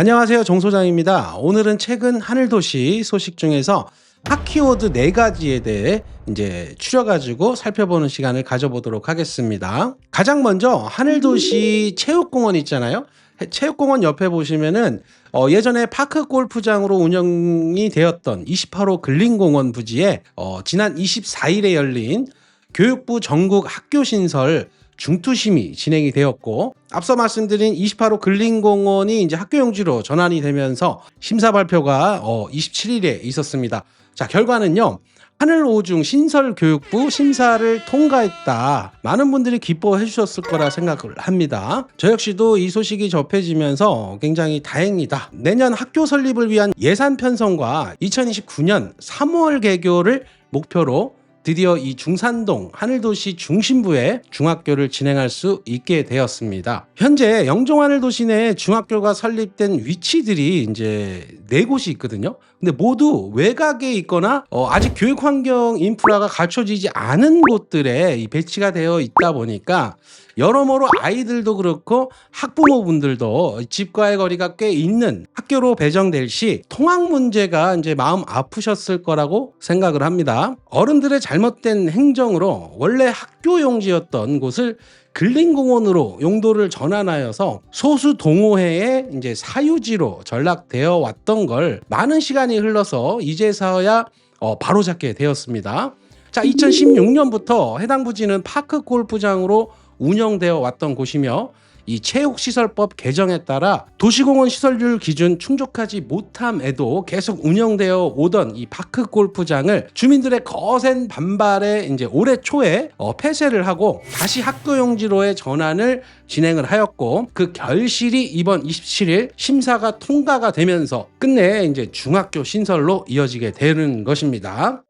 안녕하세요. 정 소장입니다. 오늘은 최근 하늘도시 소식 중에서 핫키워드 네 가지에 대해 이제 추려가지고 살펴보는 시간을 가져보도록 하겠습니다. 가장 먼저 하늘도시 체육공원 있잖아요. 해- 체육공원 옆에 보시면은 어, 예전에 파크 골프장으로 운영이 되었던 28호 근린공원 부지에 어, 지난 24일에 열린 교육부 전국 학교 신설 중투심이 진행이 되었고 앞서 말씀드린 28호 근린공원이 이제 학교 용지로 전환이 되면서 심사 발표가 어, 27일에 있었습니다. 자 결과는요. 하늘오중 신설교육부 심사를 통과했다. 많은 분들이 기뻐해 주셨을 거라 생각을 합니다. 저 역시도 이 소식이 접해지면서 굉장히 다행이다. 내년 학교 설립을 위한 예산 편성과 2029년 3월 개교를 목표로 드디어 이 중산동 하늘도시 중심부에 중학교를 진행할 수 있게 되었습니다. 현재 영종 하늘도시 내 중학교가 설립된 위치들이 이제 네 곳이 있거든요. 근데 모두 외곽에 있거나 어, 아직 교육 환경 인프라가 갖춰지지 않은 곳들에 이 배치가 되어 있다 보니까 여러모로 아이들도 그렇고 학부모분들도 집과의 거리가 꽤 있는 학교로 배정될 시 통학 문제가 이제 마음 아프셨을 거라고 생각을 합니다. 어른들의 잘못된 행정으로 원래 학교 용지였던 곳을 근린공원으로 용도를 전환하여서 소수 동호회의 이제 사유지로 전락되어 왔던 걸 많은 시간이 흘러서 이제서야 어, 바로잡게 되었습니다. 자, 2016년부터 해당 부지는 파크 골프장으로 운영되어 왔던 곳이며 이 체육시설법 개정에 따라 도시공원 시설률 기준 충족하지 못함에도 계속 운영되어 오던 이 파크 골프장을 주민들의 거센 반발에 이제 올해 초에 어, 폐쇄를 하고 다시 학교 용지로의 전환을 진행을 하였고 그 결실이 이번 27일 심사가 통과가 되면서 끝내 이제 중학교 신설로 이어지게 되는 것입니다.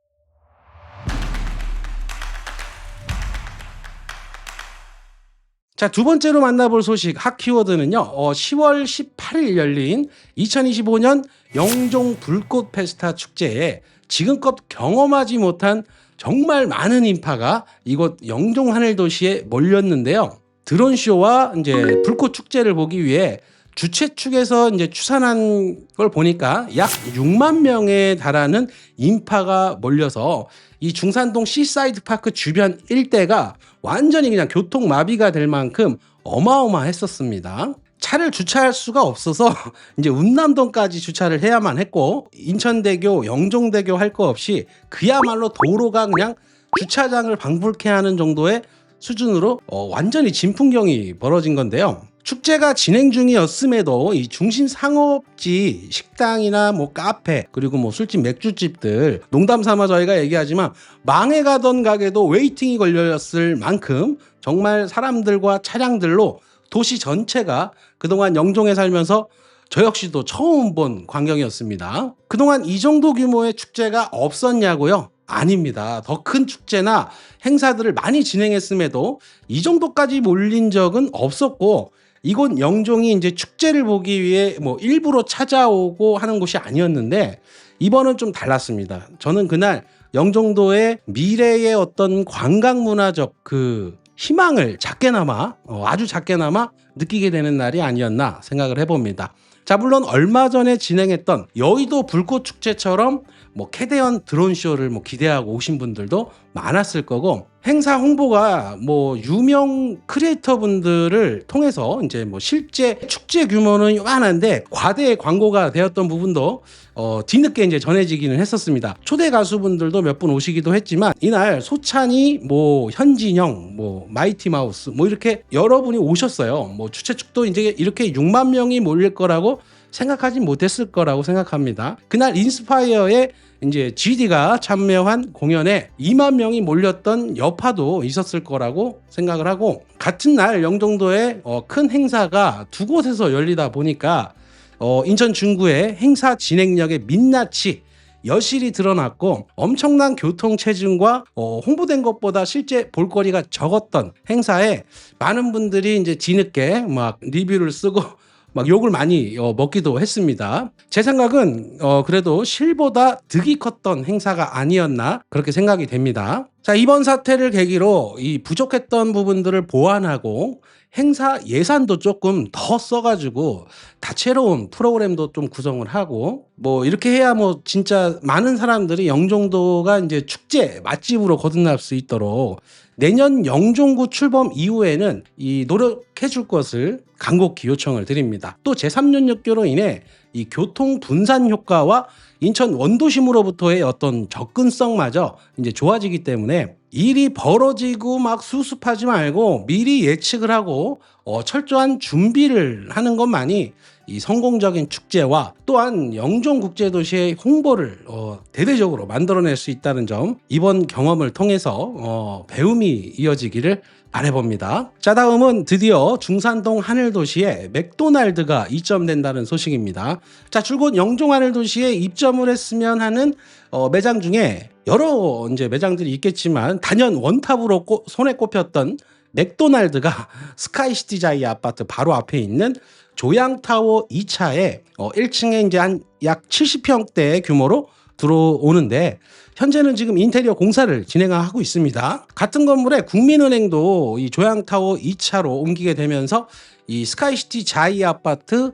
자, 두 번째로 만나볼 소식 핫 키워드는요. 어, 10월 18일 열린 2025년 영종 불꽃 페스타 축제에 지금껏 경험하지 못한 정말 많은 인파가 이곳 영종 하늘 도시에 몰렸는데요. 드론 쇼와 이제 불꽃 축제를 보기 위해 주최 측에서 이제 추산한 걸 보니까 약 6만 명에 달하는 인파가 몰려서 이 중산동 시사이드 파크 주변 일대가 완전히 그냥 교통 마비가 될 만큼 어마어마했었습니다. 차를 주차할 수가 없어서 이제 운남동까지 주차를 해야만 했고 인천대교, 영종대교 할 거 없이 그야말로 도로가 그냥 주차장을 방불케 하는 정도의 수준으로 어, 완전히 진풍경이 벌어진 건데요. 축제가 진행 중이었음에도 이 중심 상업지 식당이나 뭐 카페 그리고 뭐 술집 맥주집들 농담 삼아 저희가 얘기하지만 망해가던 가게도 웨이팅이 걸렸을 만큼 정말 사람들과 차량들로 도시 전체가 그동안 영종에 살면서 저 역시도 처음 본 광경이었습니다. 그동안 이 정도 규모의 축제가 없었냐고요? 아닙니다. 더 큰 축제나 행사들을 많이 진행했음에도 이 정도까지 몰린 적은 없었고 이곳 영종이 이제 축제를 보기 위해 뭐 일부러 찾아오고 하는 곳이 아니었는데 이번은 좀 달랐습니다. 저는 그날 영종도의 미래의 어떤 관광 문화적 그 희망을 작게나마 어, 아주 작게나마 느끼게 되는 날이 아니었나 생각을 해봅니다. 자 물론 얼마 전에 진행했던 여의도 불꽃 축제처럼 뭐 캐대언 드론 쇼를 뭐 기대하고 오신 분들도 많았을 거고 행사 홍보가 뭐 유명 크리에이터 분들을 통해서 이제 뭐 실제 축제 규모는 요만한데 과대 광고가 되었던 부분도 어 뒤늦게 이제 전해지기는 했었습니다. 초대 가수분들도 몇 분 오시기도 했지만 이날 소찬이 뭐 현진영 뭐 마이티 마우스 뭐 이렇게 여러분이 오셨어요. 뭐 주최 측도 이제 이렇게 6만 명이 몰릴 거라고 생각하지 못했을 거라고 생각합니다. 그날 인스파이어의 이제 GD가 참여한 공연에 2만 명이 몰렸던 여파도 있었을 거라고 생각을 하고 같은 날 영종도에 어, 큰 행사가 두 곳에서 열리다 보니까 어, 인천 중구의 행사 진행력의 민낯이 여실히 드러났고 엄청난 교통 체증과 어, 홍보된 것보다 실제 볼거리가 적었던 행사에 많은 분들이 이제 뒤늦게 막 리뷰를 쓰고 막 욕을 많이 어, 먹기도 했습니다. 제 생각은 어, 그래도 실보다 득이 컸던 행사가 아니었나 그렇게 생각이 됩니다. 자 이번 사태를 계기로 이 부족했던 부분들을 보완하고 행사 예산도 조금 더 써가지고 다채로운 프로그램도 좀 구성을 하고 뭐 이렇게 해야 뭐 진짜 많은 사람들이 영종도가 이제 축제 맛집으로 거듭날 수 있도록 내년 영종구 출범 이후에는 이 노력해 줄 것을 간곡히 요청을 드립니다. 또 제3연역교로 인해 이 교통 분산 효과와 인천 원도심으로부터의 어떤 접근성마저 이제 좋아지기 때문에 일이 벌어지고 막 수습하지 말고 미리 예측을 하고 어, 철저한 준비를 하는 것만이 이 성공적인 축제와 또한 영종 국제도시의 홍보를 어, 대대적으로 만들어낼 수 있다는 점 이번 경험을 통해서 어, 배움이 이어지기를 바래봅니다. 자 다음은 드디어 중산동 하늘도시에 맥도날드가 입점된다는 소식입니다. 자 줄곧 영종 하늘도시에 입점을 했으면 하는 어, 매장 중에 여러 이제 매장들이 있겠지만 단연 원탑으로 꼽- 손에 꼽혔던 맥도날드가 스카이시티 자이 아파트 바로 앞에 있는 조양타워 2차에 어, 1층에 이제 한 약 70평대 규모로 들어오는데 현재는 지금 인테리어 공사를 진행하고 있습니다. 같은 건물에 국민은행도 이 조양타워 2차로 옮기게 되면서 이 스카이시티 자이 아파트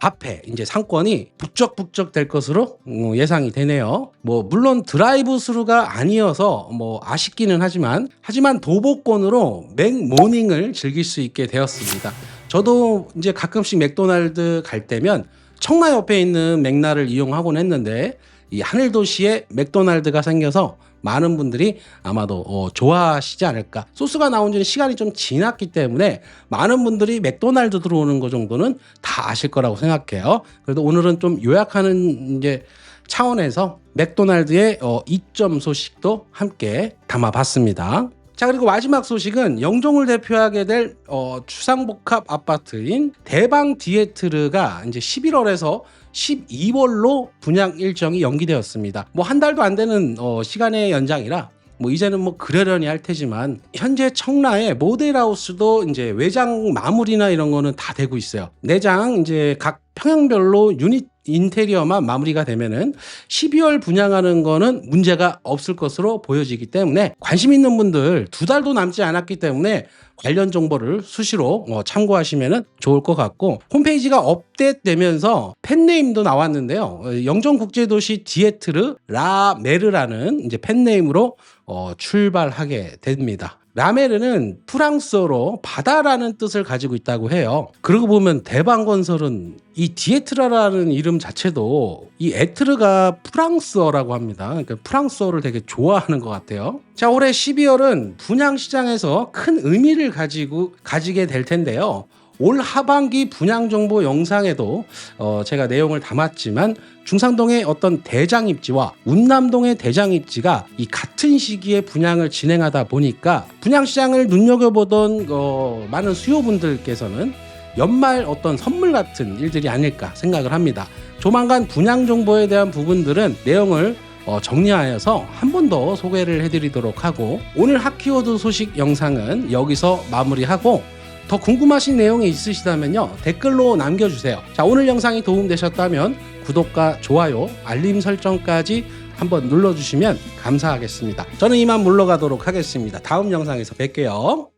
앞에 이제 상권이 북적북적 될 것으로 음, 예상이 되네요. 뭐 물론 드라이브 스루가 아니어서 뭐 아쉽기는 하지만 하지만 도보권으로 맥모닝을 즐길 수 있게 되었습니다. 저도 이제 가끔씩 맥도날드 갈 때면 청라 옆에 있는 맥날을 이용하곤 했는데 이 하늘 도시에 맥도날드가 생겨서 많은 분들이 아마도 어, 좋아하시지 않을까. 소스가 나온 지는 시간이 좀 지났기 때문에 많은 분들이 맥도날드 들어오는 거 정도는 다 아실 거라고 생각해요. 그래도 오늘은 좀 요약하는 이제 차원에서 맥도날드의 어, 이점 소식도 함께 담아봤습니다. 자 그리고 마지막 소식은 영종을 대표하게 될 어, 주상복합 아파트인 대방 디에트르가 이제 11월에서 12월로 분양 일정이 연기되었습니다. 뭐 한 달도 안 되는 어, 시간의 연장이라 뭐 이제는 뭐 그러려니 할 테지만 현재 청라의 모델하우스도 이제 외장 마무리나 이런 거는 다 되고 있어요. 내장 이제 각 평형별로 유닛 인테리어만 마무리가 되면은 12월 분양하는 거는 문제가 없을 것으로 보여지기 때문에 관심 있는 분들 두 달도 남지 않았기 때문에 관련 정보를 수시로 어, 참고하시면 좋을 것 같고 홈페이지가 업데이트되면서 팬네임도 나왔는데요. 어, 영종국제도시 디에트르 라메르라는 이제 팬네임으로 어, 출발하게 됩니다. 라메르는 프랑스어로 바다라는 뜻을 가지고 있다고 해요. 그러고 보면 대방 건설은 이 디에트라라는 이름 자체도 이 에트르가 프랑스어라고 합니다. 그러니까 프랑스어를 되게 좋아하는 것 같아요. 자, 올해 12월은 분양 시장에서 큰 의미를 가지고 가지게 될 텐데요. 올 하반기 분양 정보 영상에도 어, 제가 내용을 담았지만 중상동의 어떤 대장 입지와 운남동의 대장 입지가 이 같은 시기에 분양을 진행하다 보니까 분양 시장을 눈여겨보던 어, 많은 수요분들께서는 연말 어떤 선물 같은 일들이 아닐까 생각을 합니다. 조만간 분양 정보에 대한 부분들은 내용을 어, 정리하여서 한 번 더 소개를 해드리도록 하고 오늘 핫키워드 소식 영상은 여기서 마무리하고 더 궁금하신 내용이 있으시다면요 댓글로 남겨주세요. 자 오늘 영상이 도움되셨다면 구독과 좋아요, 알림 설정까지 한번 눌러주시면 감사하겠습니다. 저는 이만 물러가도록 하겠습니다. 다음 영상에서 뵐게요.